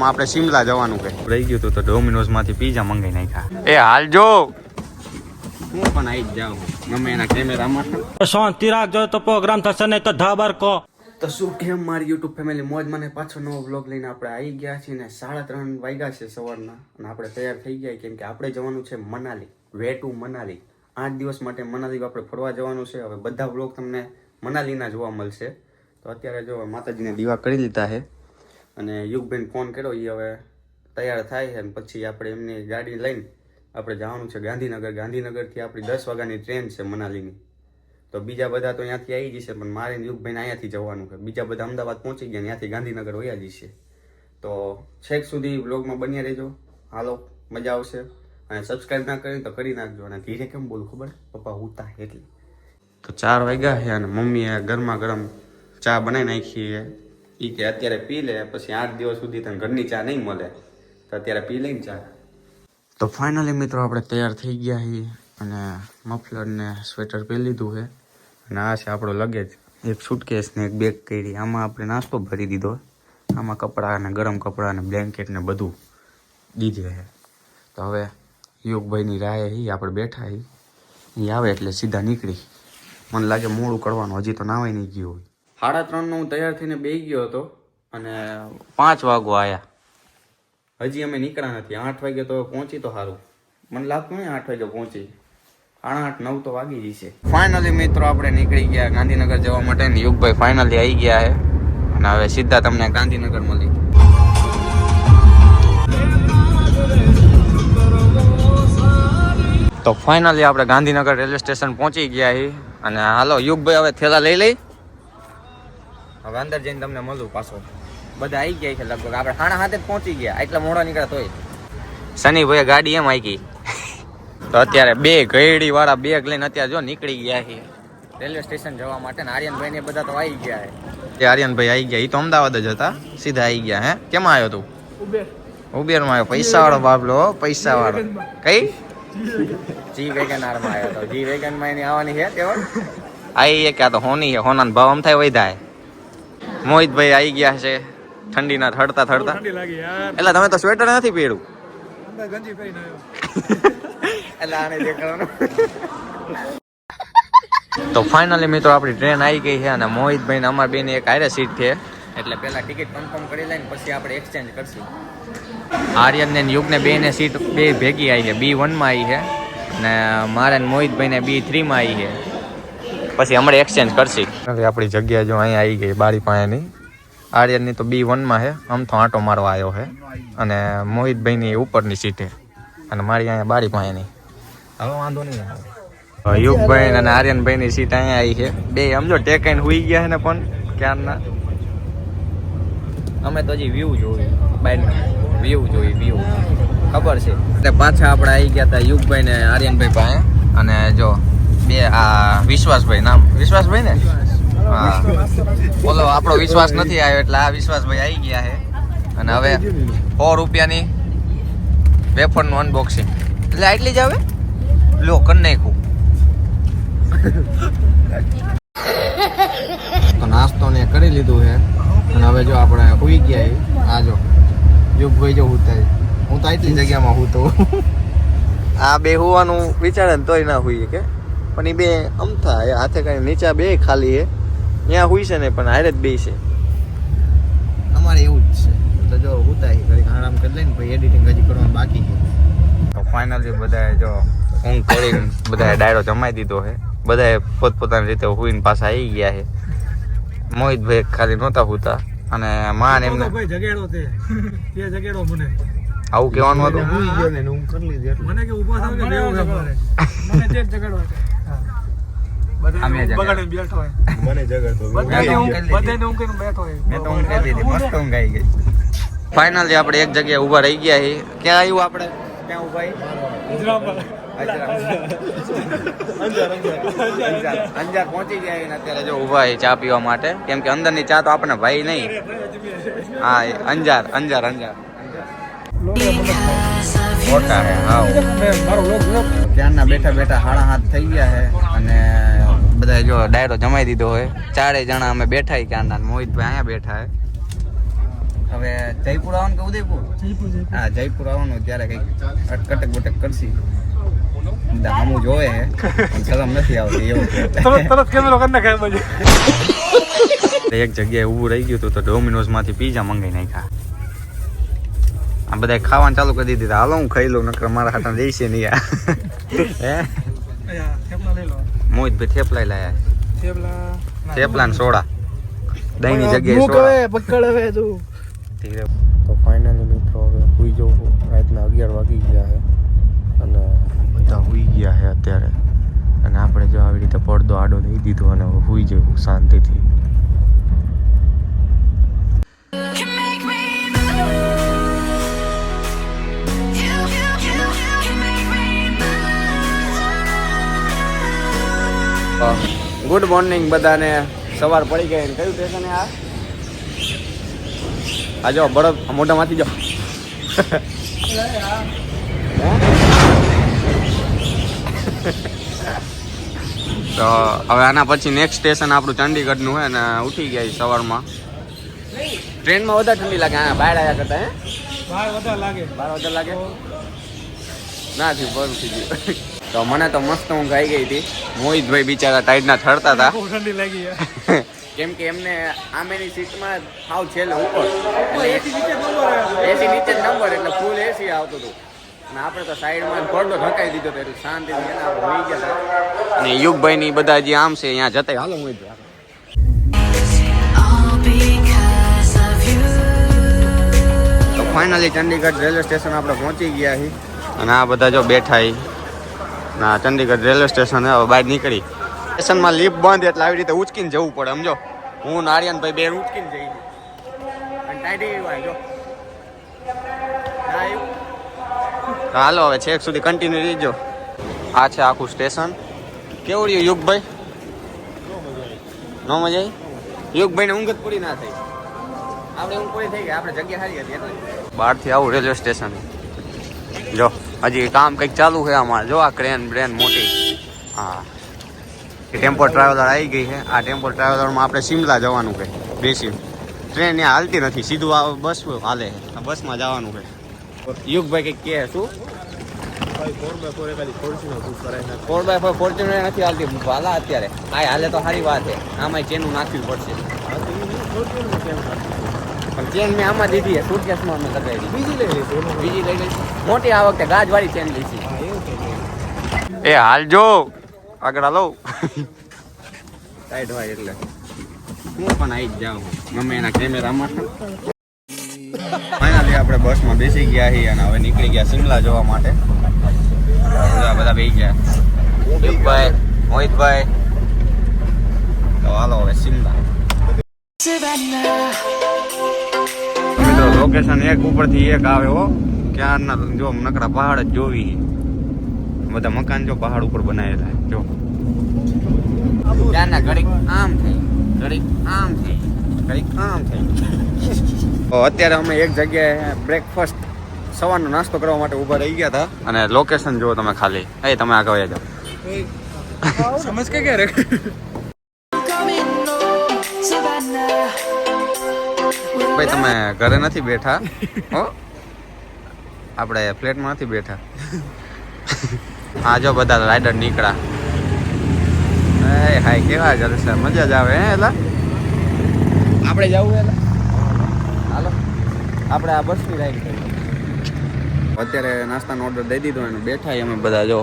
આપણે શિમલા જવાનું કે રહી ગયું હતું તો ડોમિનોઝમાંથી પીઝા મંગાઈ નાખ્યા. એ હાલ જો. હું પણ આવી જ જાઉં. ગમે એના કેમેરામાં શાંતિ રાખજો તો પ્રોગ્રામ થશે નહીં તો ધાબર કો. તો શું કેમ મારી યુટ્યુબ ફેમિલી મોજ મને પાછો નવો વ્લોગ લઈને આપણે આવી ગયા છીએ ને સાડા ત્રણ વાગ્યા છે સવારના અને આપણે તૈયાર થઈ ગયા કેમ કે આપણે જવાનું છે મનાલી વે ટુ મનાલી. આઠ દિવસ માટે મનાલી આપણે ફરવા જવાનું છે. હવે બધા વ્લોગ તમને મનાલીના જોવા મળશે. તો અત્યારે જો માતાજીને દીવા કરી લીધા છે. અને યુગબેન ફોન કર્યો એ હવે તૈયાર થાય છે. અને પછી આપણે એમની ગાડી લઈને આપણે જવાનું છે ગાંધીનગર. ગાંધીનગરથી આપણી દસ વાગ્યાની ટ્રેન છે મનાલીની. તો બીજા બધા તો અહીંયાથી આવી જશે, પણ મારે યુગભાઈને અહીંયાથી જવાનું છે. બીજા બધા અમદાવાદ પહોંચી ગયા ત્યાંથી ગાંધીનગર વયા જશે. તો છેક સુધી વ્લોગમાં બન્યા રહેજો. હાલો, મજા આવશે. અને સબસ્ક્રાઈબ ના કરી તો કરી નાખજો. અને ધીરે કેમ બોલું ખબર? પપ્પા ઉતા એટલે. તો ચાર વાગ્યા છે અને મમ્મીએ ગરમા ગરમ ચા બનાવી નાખી એ કે અત્યારે પી લે, પછી આઠ દિવસ સુધી તને ઘરની ચા નહીં મળે. તો અત્યારે પી લઈને ચા. તો ફાઇનલી મિત્રો આપણે તૈયાર થઈ ગયા છીએ અને મફલરને સ્વેટર પહેરી લીધું છે અને આ છે આપણો લગેજ એક સુટકેસ ને એક બેગ કરી. આમાં આપણે નાસ્તો ભરી દીધો. આમાં કપડાં અને ગરમ કપડાં અને બ્લેન્કેટ ને બધું દીધે છે તો હવે યુગભાઈની રાહે હી આપણે બેઠા હી. એ આવે એટલે સીધા નીકળી. મને લાગે મોડું કરવાનું. હજી તો નાવાય નહીં ગયું હોય. સાડા ત્રણનો હું તૈયાર થઈને બેસી ગયો હતો અને પાંચ વાગો આવ્યા હજી અમે નીકળ્યા નથી. આઠ વાગે તો પહોંચી તો સારું મને લાગતું નહીં આઠ વાગે પહોંચી. સાડા આઠ, નવ તો વાગી જશે ફાઇનલી મિત્રો આપણે નીકળી ગયા ગાંધીનગર જવા માટે યુગભાઈ ફાઇનલી આવી ગયા છે. અને હવે સીધા તમને ગાંધીનગર મળી. તો ફાઇનલી આપણે ગાંધીનગર રેલવે સ્ટેશન પહોંચી ગયા છીએ. અને હાલો યુગભાઈ હવે થેલા લઈ લઈ. હવે અંદર જઈને તમને મળું પાછો. બધા આવી ગયા છે લગભગ. આપણે હાણા હાથે જ પહોંચી ગયા. એટલા મોડા નીકળ્યા તોય. શનિભાઈ ગાડી એમ આવી ગઈ. તો અત્યારે બે ગયડી વાળા બેગ લઈને અત્યારે જો નીકળી ગયા છે. રેલવે સ્ટેશન જવા માટે ને આર્યનભાઈ ને બધા તો આવી ગયા છે. આર્યનભાઈ આવી ગયા. એ તો અમદાવાદ જ હતા. સીધા આવી ગયા હે? કેમાં આવ્યો તું? ઉબેર. માં આવ્યો પૈસા વાળો બાબલો પૈસા વાળો કઈ? જી વેગનારમાં આવ્યો તો. જી વેગનમાં એની આવવાની છે તેઓ આઈ એક આ તો હોની છે. હોના ભાવ આમ થાય વૈધાય. મોહિતભાઈ આવી ગયા છે. ઠંડીના થડતા થડતા. એટલે તમે તો સ્વેટર નથી પહેર્યું? એટલે આને દેખાડવાનું. તો ફાઇનલી મિત્રો આપણી ટ્રેન આવી ગઈ છે અને મોહિતભાઈ ને અમાર બેની એક આયરે સીટ છે. એટલે પેલા ટિકિટ કન્ફર્મ કરી લઈને પછી આપણે એક્સચેન્જ કરશું. આર્યન ને યુગ ને બે ને સીટ બે ભેગી આવી છે. બી વનમાં આવી છે. ને મારે ને મોહિતભાઈ ને બી થ્રી માં આવી છે. પછી હમણાં એક્સચેન્જ કરશી. આપણી જગ્યા જો અહીંયા આવી ગઈ બારી પાસેની આર્યનની તો બી વનમાં છે આમ તો આંટો મારવા આવ્યો છે અને મોહિતભાઈની ઉપરની સીટે અને મારી અહીંયા બારી પાસેની હવે વાંધો નહીં આવે. યુગભાઈ અને આર્યનભાઈની સીટ અહીંયા આવી છે બે સમજો ટેકાઈને હુઈ ગયા છે ને પણ ક્યારના? અમે તો હજી વ્યૂ જોયું બાય વ્યૂ જોઈ વ્યૂ ખબર છે. એટલે પાછા આપણે આવી ગયા હતા યુગભાઈ ને આર્યનભાઈ પાસે. અને જો બે આ વિશ્વાસભાઈ નામ. વિશ્વાસભાઈ ને? હા. બોલો આપણો વિશ્વાસ નથી આવ્યો એટલે આ વિશ્વાસભાઈ આવી ગયા છે. અને હવે સો રૂપિયાની વેફરનું અનબોક્સિંગ એટલે આટલી જ આવે લો કર નાખું તો નાસ્તો ને કરી લીધું છે. અને હવે જો આપણે હુઈ ગયા. આ જો યુગભાઈ જો હુતા છે. હું તો આટલી જગ્યામાં હું તો આ બે હોવાનું વિચારે ને તોય ના હોઈએ કે. પણ એ બે અમથા એ હાથે કઈ નીચા બે ખાલી છે ત્યાં હુઈ છે ને પણ હારે જ બે છે. અમારે એવું જ છે. તો જો હુતા કરી આરામ કરી લઈને પછી એડિટિંગ હજી કરવાનું બાકી છે. તો ફાઇનલી બધાએ જો ઊંઘ કરીને બધાએ ડાયરો જમાઈ દીધો છે બધાએ પોતપોતાની રીતે હુઈન પાછા આવી ગયા છે મોહિતભાઈ ખાલી નહોતા હુતા. અને માન એમને ભાઈ જગેડો તે. તે જગેડો મને. આવું કહેવાનું હતું? મને કે ઊભો થાવ કે મને જ જગેડો છે અમે બગાડે જગાડ્યો. બગાડે બેઠો હોય. બધાને ઊંઘ બધાને ઊંઘ કરીને બેઠો હોય. મેં તો ઊંઘ કરી લીધી. મસ્ત ઊંઘ આવી ગઈ. ફાઇનલી આપણે એક જગ્યાએ ઊભા રહી ગયા છીએ. ક્યાં આવ્યું આપણે? ક્યાં ઊભા અંજાર અંજાર. પહોંચી ગયા અત્યારે જો ઊભા છીએ ચા પીવા માટે. કેમ કે અંદરની ચા તો આપણે ભાઈ નહીં. હા એ અંજાર અંજાર અંજાર. મોટા હે હા મારો લોક લોક. બેઠા બેઠા હાડા હાથ થઈ ગયા છે અને બધા જો ડાયરો જમાઈ દીધો હોય. ચારેય જણા અમે બેઠા હી ક્યારના મોહિતભાઈ અહીંયા બેઠા હે. હવે જયપુર આવવાનું કે ઉદયપુર? હા જયપુર આવવાનું ત્યારે કંઈક અટકટક બટક કરશી અમુક જોવે પણ નથી આવતી એવું તરત તરત કેમેરો કરી નાખે એક જગ્યાએ ઊભું રહી ગયું હતું તો ડોમિનોઝમાંથી પીઝા મંગાઈ નાખ્યા. આ બધા ખાવાનું ચાલુ કરી દીધા. હાલો હું ખાઈ લઉં નકર મારા હાથમાં જઈશે નહીં આ. મોહિતભાઈ થેપલા લાયા થેપલા થેપલા? ને સોડા. દહીંની જગ્યાએ સોડા. હવે, પકડ હવે તું. ધીરે. તો ફાઇનલી મિત્રો હવે સુઈ જવું રાતના અગિયાર વાગી ગયા છે. અને બધા સુઈ ગયા છે અત્યારે. અને આપણે જો આવી રીતે પડદો આડો દઈ દીધો અને હવે સુઈ જવું શાંતિથી. ગુડ મોર્નિંગ બધાને. સવાર પડી ગઈ ને. કયું સ્ટેશન આ? આ જો બરફ મોઢામાંથી જો. તો હવે આના પછી નેક્સ્ટ સ્ટેશન આપણું ચંડીગઢનું છે ને ઉઠી ગયા સવારમાં. ટ્રેનમાં વધારે ઠંડી લાગે. હા બહાર આવ્યા કરતા હે? બહાર વધારે લાગે. બહાર વધારે લાગે? ના થયું બરું થઈ ગયું. તો મને તો મસ્ત ઊંઘ આવી ગઈ હતી. મોહિતભાઈ બિચારા ટાઈડના થડતા હતા. ઠંડી લાગી. કેમ કે એમને આમેની સીટમાં સાવ છેલ્લે ઉપર. નંબર એસી નીચે નંબર એટલે ફૂલ એસી આવતું હતું. અને આપણે તો સાઈડમાં પડદો ઢકાઈ દીધો એટલે ઉપર હોઈ ગયા અને યુગભાઈ ની બધા જે આમ છે અહીંયા જતા હાલો Mohitbhai finally Chandigarh railway station આપણે પહોંચી ગયા છીએ. અને આ બધા જો બેઠા હી ના ચંડીગઢ રેલવે સ્ટેશન હવે બહાર નીકળી. સ્ટેશનમાં લિફ્ટ બંધ, એટલે આવી રીતે ઉચકીને જવું પડે, સમજો. હું નારિયનભાઈ બે ઉચકીને જઈ જો. હાલો, હવે છેક સુધી કન્ટિન્યુ રહીજો આ છે આખું સ્ટેશન. કેવું રહ્યું, યુગભાઈ? નો મજા આવી? યુગભાઈને ઊંઘ જ પૂરી ના થઈ. આપણે ઊંઘ પૂરી થઈ ગઈ, આપણે જગ્યા સારી હતી બહારથી આવું રેલવે સ્ટેશન. જો. હજી કામ કંઈક ચાલુ છે આમાં. જો આ ક્રેન બ્રેન મોટી. હા. ટેમ્પો ટ્રાવેલર આવી ગઈ છે. આ ટેમ્પો ટ્રાવેલરમાં આપણે શિમલા જવાનું છે બેસી ટ્રેન ત્યાં હાલતી નથી. સીધું આ બસ હાલે છે. બસમાં જવાનું છે. યુગભાઈ કંઈક કહે શું? ફોર બાય નથી હાલતી. હાલા અત્યારે. આ હાલે તો સારી વાત છે. આમાં ચેનું નાખવી પડશે. પણ ચેન મેં આમાં દીધી છે સુટકેસમાં અમે લગાવી બીજી લઈ લઈશું. બીજી લઈ લઈશું. મોટી આ વખતે ગાજવાળી ચેન લઈશી એ હાલ જો આગળ હાલો. ટાઈટ હોય એટલે. હું પણ આવી જ જાઉં. ગમે એના કેમેરામાં ફાઇનલી આપણે બસમાં બેસી ગયા છીએ અને હવે નીકળી ગયા શિમલા જોવા માટે. બધા બધા બેસી ગયા. દીપભાઈ મોહિતભાઈ. તો હાલો હવે શિમલા. લોકેશન એક ઉપરથી એક આવે હો. ક્યારના જો નકરા પહાડ જ જોવી બધા મકાન જો પહાડ ઉપર બનાવેલા જો. ક્યારના ઘડીક આમ થઈ. ઘડીક આમ થઈ. ઘડીક આમ થઈ. અત્યારે અમે એક જગ્યાએ બ્રેકફાસ્ટ સવારનો નાસ્તો કરવા માટે ઊભા રહી ગયા હતા. અને લોકેશન જુઓ તમે ખાલી. એ, તમે આગળ જાઓ. સમજ કે ક્યારે? ભાઈ તમે ઘરે નથી બેઠા? હો? આપણે ફ્લેટમાં નથી બેઠા. હા જો બધા રાઈડર નીકળ્યા. એ હાય કેવા જલસા મજા જ આવે હે એલા? આપણે જવું એલા. હાલો. આપણે આ બસની રાઈડ કરી અત્યારે નાસ્તાનો ઓર્ડર દઈ દીધો એનું બેઠા અમે બધા જો.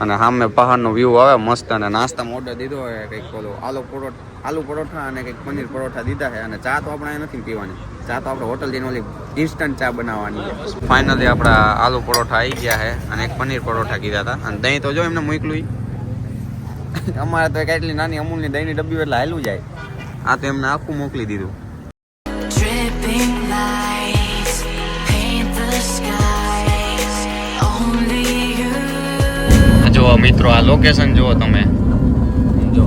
અને સામે પહાડનો વ્યૂ આવે, મસ્ત અને નાસ્તામાં ઓર્ડર દીધો હોય, કંઈક ઓલો આલુ પરોઠા આલુ પરોઠા અને કંઈક પનીર પરોઠા દીધા છે. અને ચા તો આપણે નથી પીવાની. ચા તો આપણે હોટલ જઈને ઓલી ઇન્સ્ટન્ટ ચા બનાવવાની છે. ફાઇનલી આપણા આલુ પરોઠા આવી ગયા છે અને એક પનીર પરોઠા કીધા હતા. અને દહીં તો જો એમને મોકલું અમારે તો એટલી નાની અમૂલની દહીંની ડબ્બી એટલે હાલું જાય. આ તો એમને આખું મોકલી દીધું. જો મિત્રો, આ લોકેશન જુઓ તમે. જો.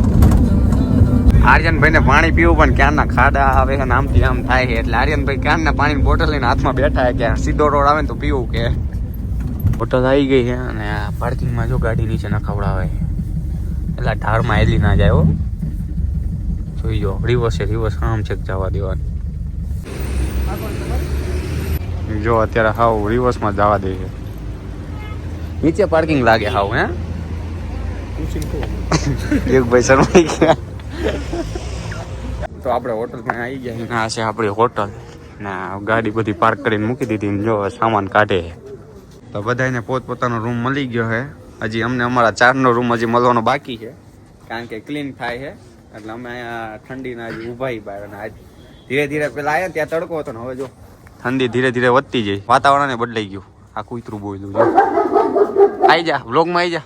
આર્યનભાઈ ને પાણી પીવું પણ ક્યારના ખાડા આવે છે આમથી આમ થાય છે. એટલે આર્યનભાઈ ક્યારના પાણીની બોટલ લઈને હાથમાં બેઠા છે કે સીધો રોડ આવે ને તો પીવું કે? બોટલ આવી ગઈ છે અને આ પાર્કિંગમાં જો ગાડી નીચે નખાવડાવે છે. એટલે ઢારમાં એલી ના જાય હો. જોઈ જો રિવર્સ છે રિવર્સ આમ છે જવા દેવાનું. જો, અત્યારે હાવ રિવર્સમાં જવા દે છે. નીચે પાર્કિંગ લાગે હાવ, હે? એક ભાઈ શરમાઈ ગયા. તો આપણે હોટલમાં આવી ગયા. ના છે આપણી હોટલ ના ગાડી બધી પાર્ક કરીને મૂકી દીધી ને જો સામાન કાઢે. તો બધાને પોતપોતાનો રૂમ મળી ગયો છે. હજી અમને અમારા ચારનો રૂમ હજી મળવાનો બાકી છે. કારણ કે ક્લીન થાય છે. એટલે અમે અહીંયા ઠંડીના હજી ઊભા ઈ બહાર અને ધીરે ધીરે પેલા આવ્યા ત્યાં તડકો હતો ને, હવે જો ઠંડી ધીરે ધીરે વધતી જાય. વાતાવરણ બદલાઈ ગયું. આ કૂતરું બોલ્યું આઈ જા વ્લોગમાં આઈ જા.